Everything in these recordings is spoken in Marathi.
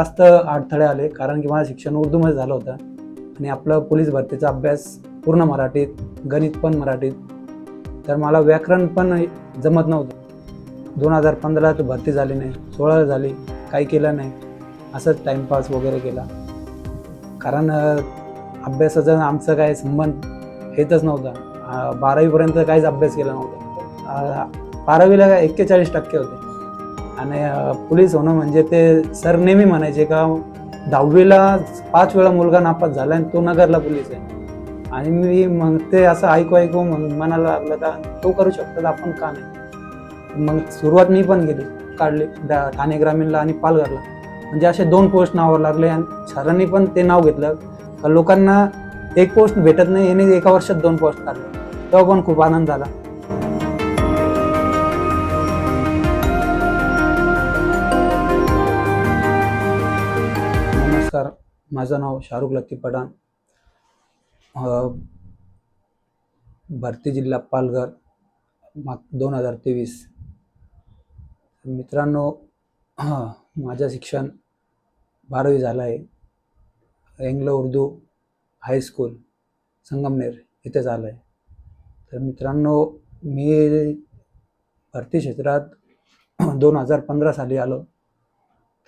जास्त अडथळे आले कारण की माझं शिक्षण उर्दूमध्ये झालं होतं. आणि आपलं पोलीस भरतीचा अभ्यास पूर्ण मराठीत गणित पण मराठीत. तर मला व्याकरण पण जमत नव्हतं. दोन हजार पंधरात भरती झाली नाही सोळा झाली काही केलं नाही. असंच टाईमपास वगैरे केला. कारण अभ्यासाचा आमचं काय संबंध येतच नव्हता. बारावीपर्यंत काहीच अभ्यास केला नव्हता. बारावीला काय एक्केचाळीस टक्के होते. आणि पोलीस होणं म्हणजे ते सर नेहमी म्हणायचे का दहावीला पाच वेळा मुलगा नापास झाला आणि तो नगरला पोलीस आहे. आणि मी मग ते असं ऐकू ऐकू मग मनाला लागलं का तो करू शकतो तर आपण का नाही? मग सुरुवात मी पण केली काढली ठाणे ग्रामीणला आणि पालघरला. म्हणजे असे दोन पोस्ट नावावर लागले आणि सरांनी पण ते नाव घेतलं. लोकांना एक पोस्ट भेटत नाही याने एका वर्षात दोन पोस्ट काढले. तेव्हा पण खूप आनंद झाला. नमस्कार. माझं नाव शाहरुख लतीफ पठाण. भारती भरती जिल्हा पालघर माग दोन हजार तेवीस. मित्रांनो माझं शिक्षण बारावी झालं आहे. एंग्लो उर्दू हायस्कूल संगमनेर इथे झालं आहे. तर मित्रांनो मी भरती क्षेत्रात दोन हजार पंधरा साली आलो.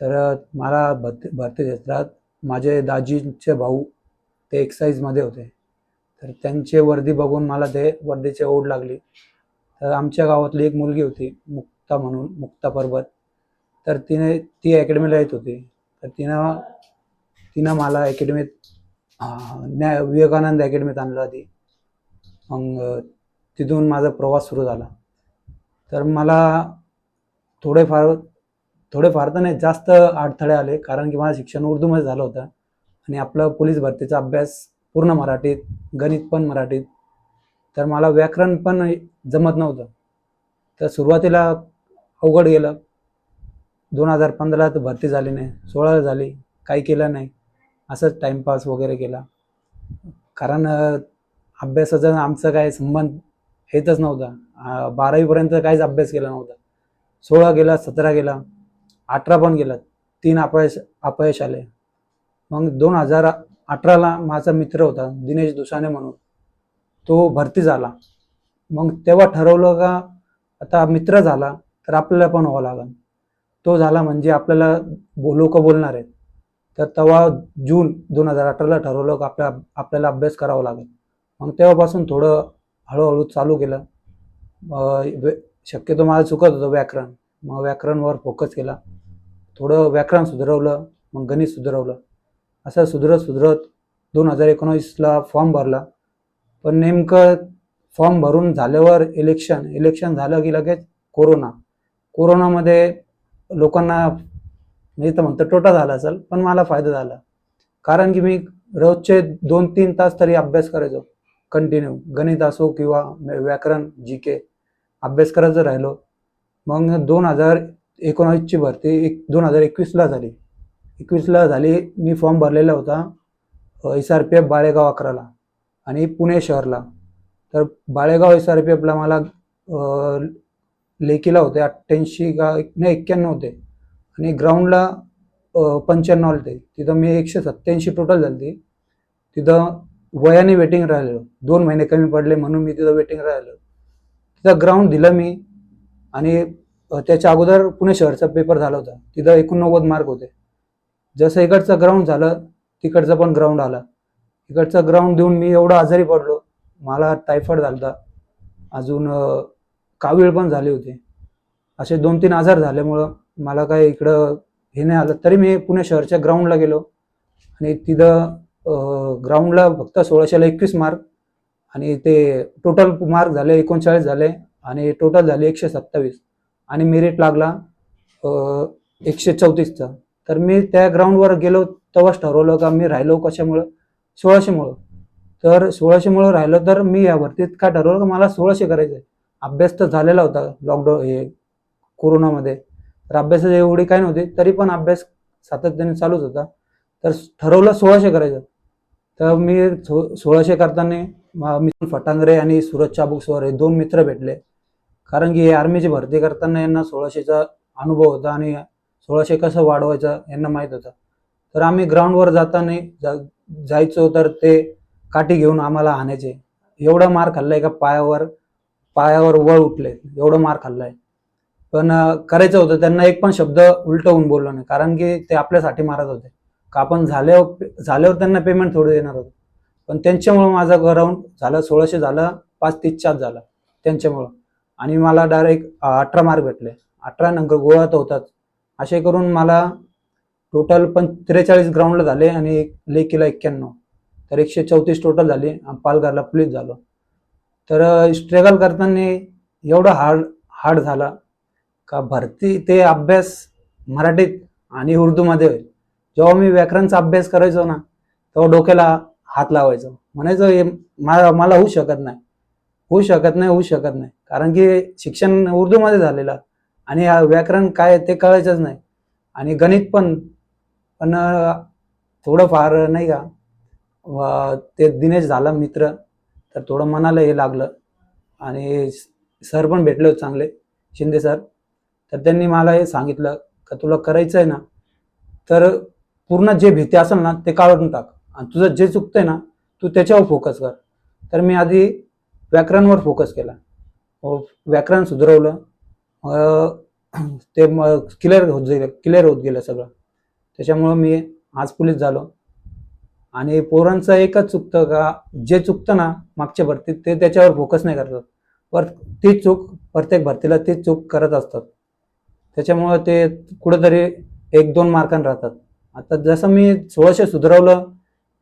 तर मला भरती भरती क्षेत्रात माझे दाजींचे भाऊ ते एक्साईजमध्ये होते. तर त्यांचे वर्दी बघून मला ते वर्दीची ओढ लागली. तर आमच्या गावातली एक मुलगी होती मुक्ता म्हणून मुक्ता पर्वत तर तिने ती अकॅडमीला येत होती. तर तिनं तिनं मला अकॅडमीत न्या न्याय विवेकानंद अकॅडमीत आणलं आधी. मग तिथून माझा प्रवास सुरू झाला. तर मला थोडेफार थोडेफार तर नाही जास्त अडथळे आले कारण की माझं शिक्षण उर्दूमध्ये झालं होतं. आणि आपलं पोलीस भरतीचा अभ्यास पूर्ण मराठीत गणित पण मराठीत. तर मला व्याकरण पण जमत नव्हतं. तर सुरुवातीला अवघड गेलं. दोन हजार पंधरात भरती झाली नाही सोळाला झाली काही केलं नाही. असंच टाईमपास वगैरे केला. कारण अभ्यासाचं अभ्यासाचा आमचं काय संबंध येतच नव्हता. बारावीपर्यंत काहीच अभ्यास केला नव्हता. सोळा गेला सतरा गेला. अठरा पण गेला. तीन अपयश अपयश आले. मग दोन हजार अठराला माझा मित्र होता दिनेश दुसाने म्हणून. तो भरती झाला. मग तेव्हा ठरवलं का आता मित्र झाला तर आपल्याला पण व्हावं लागेल. तो झाला म्हणजे आपल्याला बो लोक बोलणार आहेत. तर तेव्हा जून दोन हजार अठराला ठरवलं का आपल्या आपल्याला अभ्यास करावा लागेल. मग तेव्हापासून थोडं हळूहळू चालू केलं. वे- शक्यतो माझं चुकत होतं व्याकरण. मग व्याकरणवर फोकस केला. थोडं व्याकरण सुधारवलं मग गणित सुधारवलं. असं सुधरत सुधरत दोन हजार एकोणावीसला फॉर्म भरला. पण नेमकं फॉर्म भरून झाल्यावर इलेक्शन इलेक्शन झालं की लगेच कोरोना कोरोनामध्ये लोकांना मी तर म्हणतो तोटा झाला असेल पण मला फायदा झाला. कारण की मी रोजचे दोन तीन तास तरी अभ्यास करायचो. कंटिन्यू गणित असो किंवा व्याकरण जी के अभ्यास करायचं राहिलो. मग दोन हजार एकोणावीसची भरती एक दोन हजार एकवीसला झाली. एकवीसला झाली मी फॉर्म भरलेला होता S R P F Balegaon अकराला आणि पुणे शहरला. तर बाळेगाव एस आर पी एफला मला लेकीला होते अठ्ठ्याऐंशी का नाही एक्क्याण्णव होते. आणि ग्राउंडला पंच्याण्णव होते तिथं मी एकशे सत्त्याऐंशी टोटल झाली तिथं वयाने वेटिंग राहिलो दोन महिने कमी पडले म्हणून मी तिथं वेटिंग राहिलो तिथं ग्राउंड दिलं मी आणि त्याच्या अगोदर पुणे शहरचा पेपर झाला होता. तिथं एकोणनव्वद मार्क होते. जसं इकडचं ग्राउंड झालं तिकडचं पण ग्राउंड आला. इकडचं ग्राउंड देऊन मी एवढं आजारी पडलो. मला टायफॉईड झाला होता अजून कावीळ पण झाली होती. असे दोन तीन आजार झाल्यामुळं मला काय इकडं हे नाही आलं. तरी मी पुणे शहरच्या ग्राउंडला गेलो. आणि तिथं ग्राउंडला फक्त सोळाशेला एकवीस मार्क आणि ते टोटल मार्क झाले एकोणचाळीस झाले. आणि टोटल झाले एकशे सत्तावीस. आणि मेरिट लागला एकशे चौतीसचा. तर मी त्या ग्राउंडवर गेलो तेव्हाच ठरवलं का मी राहिलो कशामुळं? सोळाशेमुळं. तर सोळाशेमुळं राहिलो तर मी या भरतीत काय ठरवलं का मला सोळाशे करायचं आहे अभ्यास तर झालेला होता लॉकडाऊन हे कोरोनामध्ये. तर अभ्यासाची एवढी काही नव्हती तरी पण अभ्यास सातत्याने चालूच होता. तर ठरवलं सोळाशे करायचं. तर मी सो सोळाशे करताना मी फटांगरे आणि सूरज चाबुकस्वर हे दोन मित्र भेटले. कारण की हे आर्मीची भरती करताना यांना सोळाशेचा अनुभव होता आणि सोळाशे कसं वाढवायचं यांना माहीत होतं. तर आम्ही ग्राउंडवर जाताना जा जायचो तर ते काठी घेऊन आम्हाला हाणायचे एवढा मार खाल्लाय का पायावर पायावर वळ उठले. एवढं मार खाल्लाय. पण करायचं होतं. त्यांना एक पण शब्द उलट होऊन बोललो नाही. कारण की ते आपल्यासाठी मारत होते. का आपण झाल्यावर झाल्यावर त्यांना पेमेंट थोडं देणार होतो. पण त्यांच्यामुळं माझं ग्राउंड झालं सोळाशे झालं पाच तीस चार झालं. त्यांच्यामुळं. आणि मला डायरेक्ट अठरा मार्क भेटले. अठरा नंतर गोळा तर होताच. असे करून मला टोटल पण त्रेचाळीस ग्राउंडला झाले आणि एक लेकीला एक्क्याण्णव. तर एकशे चौतीस टोटल झाली पालघरला पोलीस झालो. तर स्ट्रगल करताना एवढं हार्ड हार्ड झाला का भरती ते अभ्यास मराठीत आणि उर्दूमध्ये होईल. जेव्हा मी व्याकरणचा अभ्यास करायचो ना तेव्हा डोक्याला हात लावायचो. म्हणायचं हे मला होऊ शकत नाही. होऊ शकत नाही होऊ शकत नाही. कारण की शिक्षण उर्दूमध्ये झालेलं आणि व्याकरण काय ते कळायचंच नाही. आणि गणित पण पण थोडंफार नाही का ते दिनेश झाला मित्र तर थोडं मनाला हे लागलं. आणि सर पण भेटले होते चांगले शिंदे सर. तर त्यांनी मला हे सांगितलं का तुला करायचं आहे ना तर पूर्ण जे भीती असेल ना ते काढून टाक. आणि तुझं जे चुकतंय ना तू त्याच्यावर फोकस कर. तर मी आधी व्याकरणवर फोकस केला. व व्याकरण सुधरवलं. ते मग क्लिअर होत गेलं क्लिअर होत गेलं सगळं. त्याच्यामुळं मी आज पोलीस झालो. आणि पोरांचं एकच चुकतं का जे चुकतं ना मागच्या भरतीत ते त्याच्यावर फोकस नाही करतात पर ती चूक प्रत्येक भरतीला ती चूक करत असतात. त्याच्यामुळं ते कुठंतरी एक दोन मार्कांना राहतात. आता जसं मी सोळाशे सुधरवलं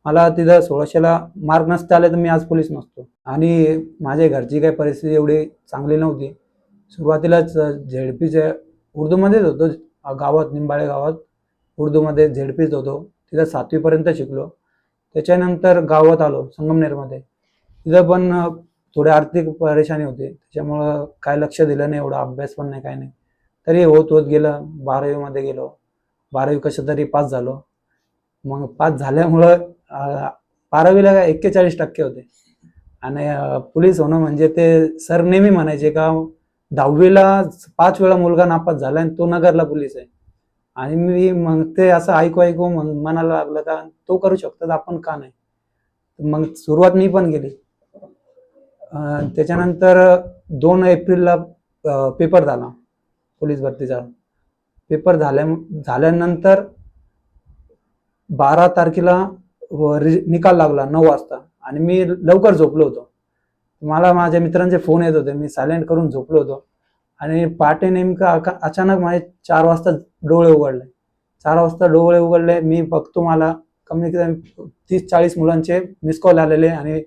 मला तिथं सोळाशेला मार्क नसते आले तर मी आज पोलीस नसतो. आणि माझ्या घरची काही परिस्थिती एवढी चांगली नव्हती. सुरुवातीलाच झेडपीच्या उर्दूमध्येच होतो. गावात निंबाळे गावात उर्दूमध्ये झेडपीच होतो. तिथं सातवीपर्यंत शिकलो. त्याच्यानंतर गावात आलो संगमनेरमध्ये. तिथं पण थोडी आर्थिक परेशानी होती. त्याच्यामुळं काय लक्ष दिलं नाही एवढा अभ्यास पण नाही काय नाही. तरी होत होत गेलं. बारावीमध्ये गेलो. बारावी कसं तरी पास झालो. मग पास झाल्यामुळं बारावीला काय एक्केचाळीस टक्के होते. आणि पोलीस होणं म्हणजे ते सर नेहमी म्हणायचे का दहावीला पाच वेळा मुलगा नापास झाला आणि तो नगरला पोलीस आहे. आणि मी मग ते असं ऐकू ऐकू म्हणायला मनाला लागलं का तो करू शकतो आपण का नाही. मग सुरुवात मी पण केली. त्याच्यानंतर दोन एप्रिलला पेपर झाला पोलीस भरतीचा. पेपर झाल्या झाल्यानंतर बारा तारखेला हो, निकाल लागला नऊ वाजता. आणि मी लवकर झोपलो होतो. मला माझ्या मित्रांचे फोन येत होते. मी सायलेंट करून झोपलो होतो. आणि पहाटे नेमकं अचानक माझे चार वाजता डोळे उघडले. चार वाजता डोळे उघडले. मी बघतो मला कमी कमी तीस चाळीस मुलांचे मिस कॉल आलेले आणि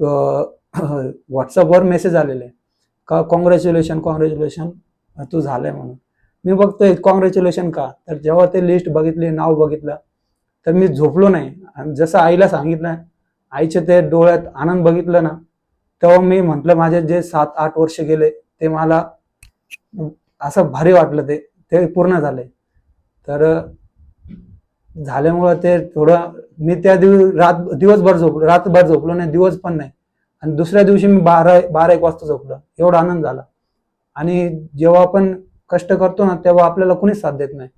व्हॉट्सअपवर मेसेज आलेले. का कॉंग्रॅच्युलेशन कॉंग्रॅच्युलेशन तू झालंय म्हणून. मी बघतोय कॉंग्रॅच्युलेशन का? तर जेव्हा ते लिस्ट बघितली नाव बघितलं तर मी झोपलो नाही. आणि जसं आईला सांगितलं आईचे ते डोळ्यात आनंद बघितलं ना तेव्हा मी म्हटलं माझे जे सात आठ वर्ष गेले ते मला असं भारी वाटलं ते ते पूर्ण झाले. तर झाल्यामुळं ते थोडं मी त्या दिवस रात दिवसभर झोपलो रातभर झोपलो नाही दिवस पण नाही. आणि दुसऱ्या दिवशी मी बारा बारा एक वाजता झोपलो. एवढा आनंद झाला. आणि जेव्हा आपण कष्ट करतो ना तेव्हा आपल्याला कुणीच साथ देत नाही.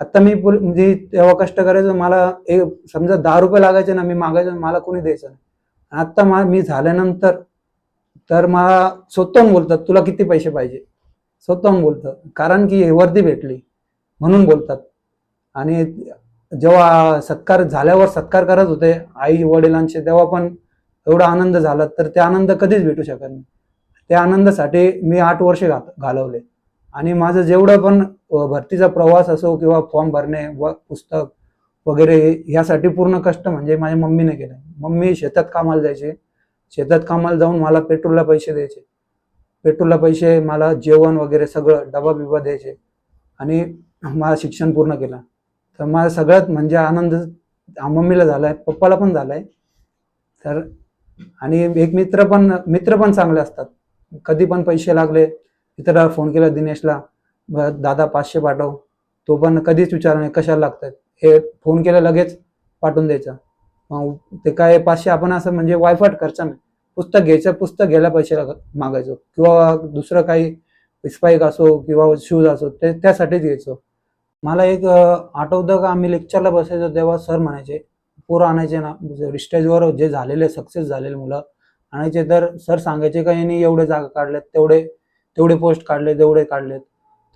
आता मी पुल- म्हणजे तेव्हा कष्ट करायचो मला एक समजा दहा रुपये लागायचे ना मी मागायचो मला कोणी द्यायचं नाही. आता मा मी झाल्यानंतर तर मला स्वतःहून बोलतात तुला किती पैसे पाहिजे? स्वतःहून बोलतात कारण की हे वर्दी भेटली म्हणून बोलतात. आणि जेव्हा सत्कार झाल्यावर सत्कार करत होते आई वडिलांचे तेव्हा पण एवढा आनंद झाला तर ते आनंद कधीच भेटू शकत नाही. त्या आनंदासाठी मी आठ वर्षे घात घालवले. आणि माझं जेवढं पण भरतीचा प्रवास असो किंवा फॉर्म भरणे व पुस्तक वगैरे ह्यासाठी पूर्ण कष्ट म्हणजे माझ्या मम्मीने केलं. मम्मी शेतात कामाला जायचे. शेतात कामाला जाऊन मला पेट्रोलला पैसे द्यायचे. पेट्रोलला पैसे मला जेवण वगैरे सगळं डबा बिबा द्यायचे. आणि मला शिक्षण पूर्ण केलं. तर माझा सगळ्यात म्हणजे आनंद मम्मीला झाला आहे पप्पाला पण झालाय. तर आणि एक मित्र पण मित्र पण चांगले असतात. कधी पण पैसे लागले इतराला फोन केला दिनेशला दादा पाचशे पाठव. तो पण कधीच विचार नाही कशाला लागतात हे फोन केला लगेच पाठवून द्यायचा. मग ते काय पाचशे आपण असं म्हणजे वायफाट खर्च नाही. पुस्तक घ्यायचं पुस्तक घ्यायला पैसे मागायचो. किंवा दुसरं काही स्पाईक असो किंवा शूज असो ते त्यासाठीच घ्यायचो. मला एक आठवतं का आम्ही लेक्चरला बसायचो तेव्हा सर म्हणायचे पोरं आणायचे ना स्टेजवर जे झालेले सक्सेस झालेले मुलं आणायचे. तर सर सांगायचे का यांनी एवढे जागा काढल्यात तेवढे तेवढे पोस्ट काढले तेवढे काढलेत.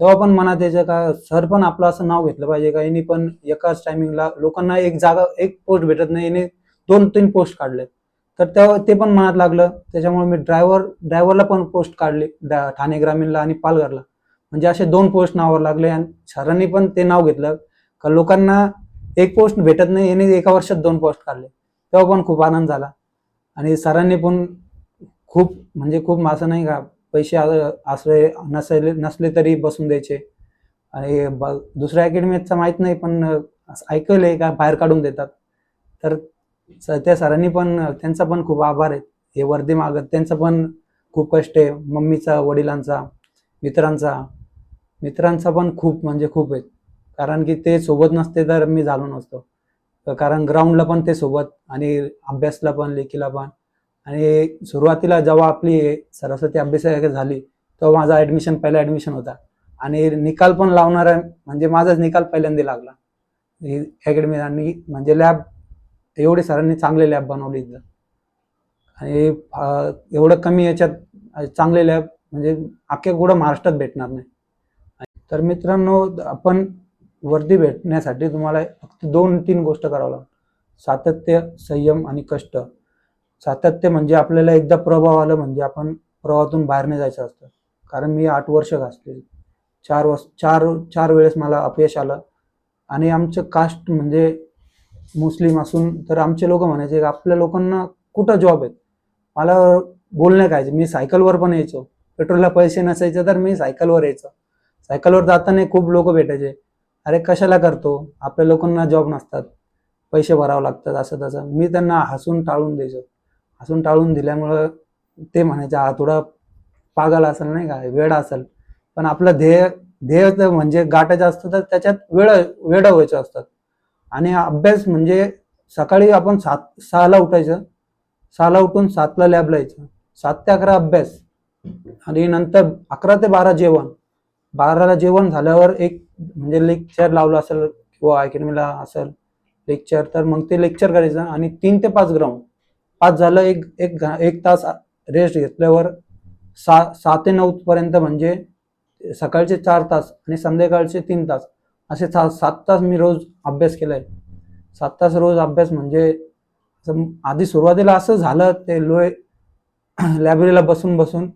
तेव्हा पण मनात त्याचं का सर पण आपलं असं नाव घेतलं पाहिजे का? यांनी पण एकाच टायमिंगला लोकांना एक जागा एक पोस्ट भेटत नाही. याने दोन तीन पोस्ट काढलेत. तर तेव्हा ते पण मनात लागलं. त्याच्यामुळे मी ड्रायव्हर ड्रायव्हरला पण पोस्ट काढली ठाणे ग्रामीणला आणि पालघरला. म्हणजे असे दोन पोस्ट नावावर लागले आणि सरांनी पण ते नाव घेतलं. का लोकांना एक पोस्ट भेटत नाही याने एका वर्षात दोन पोस्ट काढले. तेव्हा पण खूप आनंद झाला. आणि सरांनी पण खूप म्हणजे खूप असं नाही का पैसे असले नसले नसले तरी बसून द्यायचे. आणि ब- दुसऱ्या अकॅडमीचा माहीत नाही पण असं आहे का? बाहेर काढून देतात. तर त्या सरांनी पण त्यांचा पण खूप आभार आहे. हे वर्दी मागत त्यांचं पण खूप कष्ट आहे. मम्मीचा वडिलांचा मित्रांचा. मित्रांचा पण खूप म्हणजे खूप आहेत कारण की ते सोबत नसते तर मी झालो नसतो. कारण ग्राउंडला पण ते सोबत आणि अभ्यासला पण लेखीला पण. आणि सुरुवातीला जेव्हा आपली सरस्वती अभ्यास झाली तेव्हा माझा ॲडमिशन पहिला ॲडमिशन होता. आणि निकाल पण लावणारा म्हणजे माझाच निकाल पहिल्यांदा लागला. अकॅडमी आणि म्हणजे लॅब एवढे सरांनी चांगले लॅब बनवले इथं. आणि एवढं कमी याच्यात चांगले लॅब म्हणजे अख्ख्या कुठं महाराष्ट्रात भेटणार नाही. तर मित्रांनो आपण वर्दी भेटण्यासाठी तुम्हाला फक्त दोन तीन गोष्ट करावं लागतात सातत्य संयम आणि कष्ट. सातत्य म्हणजे आपल्याला एकदा प्रभाव आलं म्हणजे आपण प्रवाहातून बाहेर नाही जायचं असतं. कारण मी आठ वर्ष घासले. चार वर्ष चार चार वेळेस मला अपयश आलं. आणि आमचं कास्ट म्हणजे मुस्लिम असून तर आमचे लोक म्हणायचे आपल्या लोकांना कुठं जॉब आहेत? मला बोलणे काय? मी सायकलवर पण यायचो. पेट्रोलला पैसे नसायचे तर मी सायकलवर यायचो. सायकलवर जाताना खूप लोक भेटायचे. अरे कशाला करतो? आपल्या लोकांना जॉब नसतात. पैसे भरावं लागतात असं तसं. मी त्यांना हसून टाळून द्यायचो. हसून टाळून दिल्यामुळं ते म्हणायचे हा थोडा पागल असेल नाही का? वेळ असेल. पण आपलं ध्येय ध्येय तर म्हणजे गाठायचं असतं तर त्याच्यात वेळ वेळ व्हायचं असतात. आणि अभ्यास म्हणजे सकाळी आपण सात सहाला उठायचं. सहाला उठून सातला लॅब यायचं. सात ते अकरा अभ्यास. आणि नंतर अकरा ते बारा जेवण. बाराला जेवण झाल्यावर एक म्हणजे लेक्चर लावलं असेल किंवा अकॅडमीला असेल लेक्चर तर मग ते लेक्चर करायचं आणि तीन ते पाच ग्राउंड. पाच झालं एक एक घा- एक तास रेस्ट घेतल्यावर सा सहा ते नऊपर्यंत म्हणजे सकाळचे चार तास आणि संध्याकाळचे तीन तास असे सा सात तास मी रोज अभ्यास केला आहे सात तास रोज अभ्यास म्हणजे आधी सुरुवातीला असं झालं ते लोय लायब्ररीला बसून बसून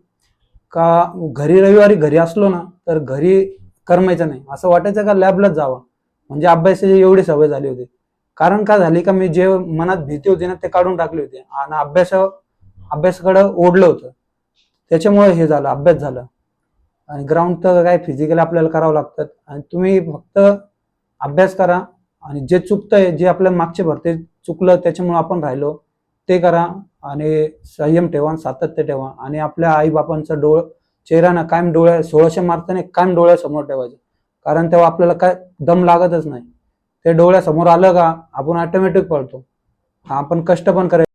का घरी रविवारी घरी असलो ना तर घरी करमायचं नाही. असं वाटायचं का लॅबलाच जावं. म्हणजे अभ्यासाची एवढी सवय झाली होती. कारण का झाली का मी जे मनात भीती होती ना ते काढून टाकली होती. आणि अभ्यास अभ्यासाकडं ओढलं होतं. त्याच्यामुळे हे झालं अभ्यास झालं. आणि ग्राउंड तर काय फिजिकल आपल्याला करावं लागतं. आणि तुम्ही फक्त अभ्यास करा आणि जे चुकतंय जे आपल्या मागचे भरते चुकलं त्याच्यामुळे आपण राहिलो ते करा आणि संयम ठेवा सातत्य ठेवा. आणि आपल्या आईबापांचा डोळ चेहरा ना कायम डोळ्या सोळाशे मारताना कायम डोळ्यासमोर ठेवायचं. कारण तेव्हा आपल्याला काय दम लागतच नाही. ते डोळ्यासमोर आलं का आपण ऑटोमॅटिक पळतो. आपण कष्ट पण करायचं.